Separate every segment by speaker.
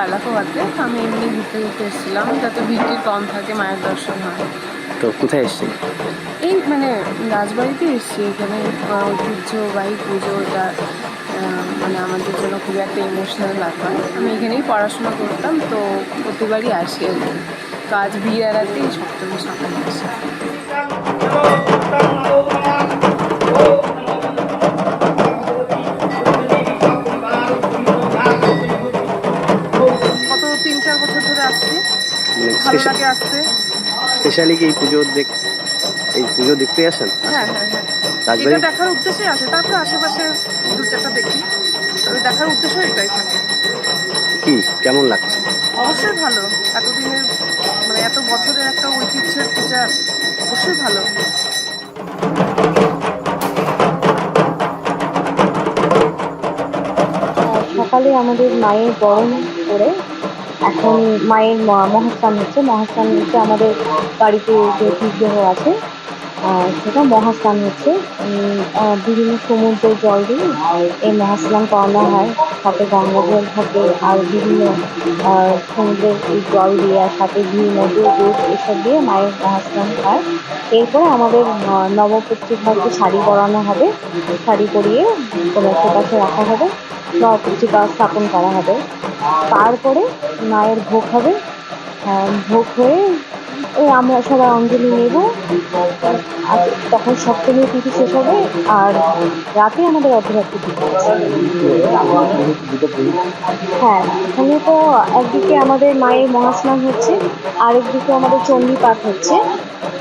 Speaker 1: বালাকোয়াতে আমি এমনি ঘুরতে ঘুরতে এসেছিলাম যাতে ভিড়টি কম থাকে মায়ের দর্শন হয়।
Speaker 2: তো কোথায় এসেছি
Speaker 1: এই মানে রাজবাড়িতে এসেছি এখানে ঐতিহ্যবাহী পুজো এটা মানে আমাদের জন্য খুবই একটা ইমোশনাল ব্যাপার। আমি এখানেই পড়াশোনা করতাম তো প্রতিবারই আসি আর কি। কাজ ভিড় এড়াতেই সপ্তমী সকালে আসি। কত তিন চার বছর ধরে আসছি। ভালো লাগে আসতে।
Speaker 2: স্পেশালি কি এই পুজো দেখ এই পুজো দেখতে আসেন?
Speaker 1: হ্যাঁ হ্যাঁ হ্যাঁ।
Speaker 2: রাজবাড়ি?
Speaker 1: দেখার উদ্দেশ্যে আসে। তারপরে আশেপাশে দু চারটা দেখি। তবে দেখার উদ্দেশ্য এটাই থাকে।
Speaker 2: কি? কেমন লাগছে?
Speaker 1: অবশ্যই ভালো। এতদিনের অবশ্যই ভালো।
Speaker 3: সকালে আমাদের মায়ের গরম করে এখন মায়ের মহাস্থান হচ্ছে। মহাস্থান হচ্ছে আমাদের বাড়িতে যে বিগ্রহ আছে। আহ, সেটা মহাস্থান হচ্ছে। বিভিন্ন সমুদ্রের জল দিয়ে এই মহাস্নান করানো হয়। সাথে গঙ্গা জল থাকে আর বিভিন্ন সমুদ্রের জল দিয়ে আর সাথে ঘি মধু দুধ এসব দিয়ে মায়ের মহাস্নান হয়। এরপরে আমাদের নবপত্রিকাকে শাড়ি পরানো হবে। শাড়ি পরিয়ে কলসের পাশে রাখা হবে। নবপত্রিকা স্থাপন করা হবে। তারপরে মায়ের ভোগ হবে। ভোগ হয়ে আমরা সবাই অঞ্জলি নেব। আর তখন সপ্তমীর তিথি শেষ হবে, আর রাতে আমাদের অর্ধরাত্রি তিথি হ্যাঁ এখানে তো একদিকে আমাদের মায়ের মহাস্নান হচ্ছে, আরেকদিকে আমাদের চণ্ডীপাঠ হচ্ছে।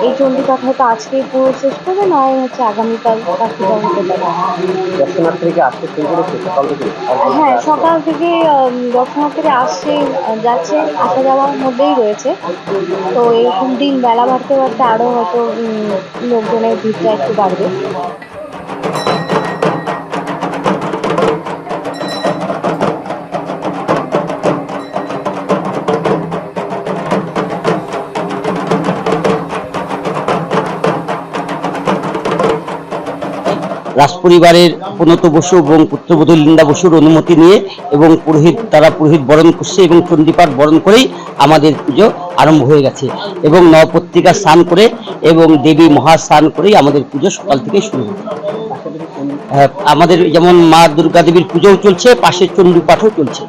Speaker 3: এই চণ্ডীপাঠ হয়তো আজকেই পুরো শেষ করবে নয় হচ্ছে আগামীকাল রাত্রিকাল হতে পারে।
Speaker 2: দর্শনার্থীকে আসতে শুরু করেছে সকাল থেকে
Speaker 3: হ্যাঁ সকাল থেকে দর্শনার্থীরা আসছে যাচ্ছে আসা যাওয়ার মধ্যেই রয়েছে। তো এরকম দিন বেলা বাড়তে বাড়তে আরও হয়তো লোকজনের ভিড়টা একটু বাড়বে।
Speaker 4: রাজপরিবারের প্রণত বসু এবং পুত্রবধূ লিন্দা বসুর অনুমতি নিয়ে এবং পুরোহিত তারা পুরোহিত বরণ করছে এবং চণ্ডীপাঠ বরণ করেই আমাদের পুজো আরম্ভ হয়ে গেছে এবং নবপত্রিকা স্নান করে এবং দেবী মহা স্নান করেই আমাদের পুজো সকাল থেকে শুরু হচ্ছে হ্যাঁ, আমাদের যেমন মা দুর্গা দেবীর পুজোও চলছে পাশে চণ্ডীপাঠও চলছে।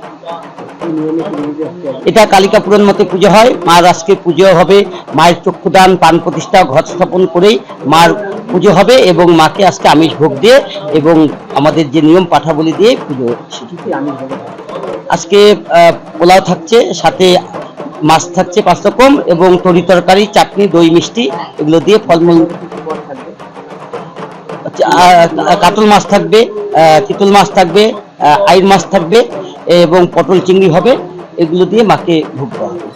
Speaker 4: এটা কালিকা পুরাণ মতে পুজো হয়। মার আজকে পুজো হবে। মায়ের চক্ষুদান পান প্রতিষ্ঠা ঘট স্থাপন করেই মার পুজো হবে এবং মাকে আজকে আমিষ ভোগ দিয়ে এবং আমাদের যে নিয়ম পাঠাবলি দিয়ে পুজো আজকে পোলাও থাকছে সাথে মাছ থাকছে পাঁচ রকম এবং তরি তরকারি চাটনি দই মিষ্টি এগুলো দিয়ে ফলমূল। আচ্ছা, কাতল মাছ থাকবে চিতল মাছ থাকবে আইর মাছ থাকবে। এবং পটল চিংড়ি হবে এগুলো দিয়ে মাকে ভুগতে হবে।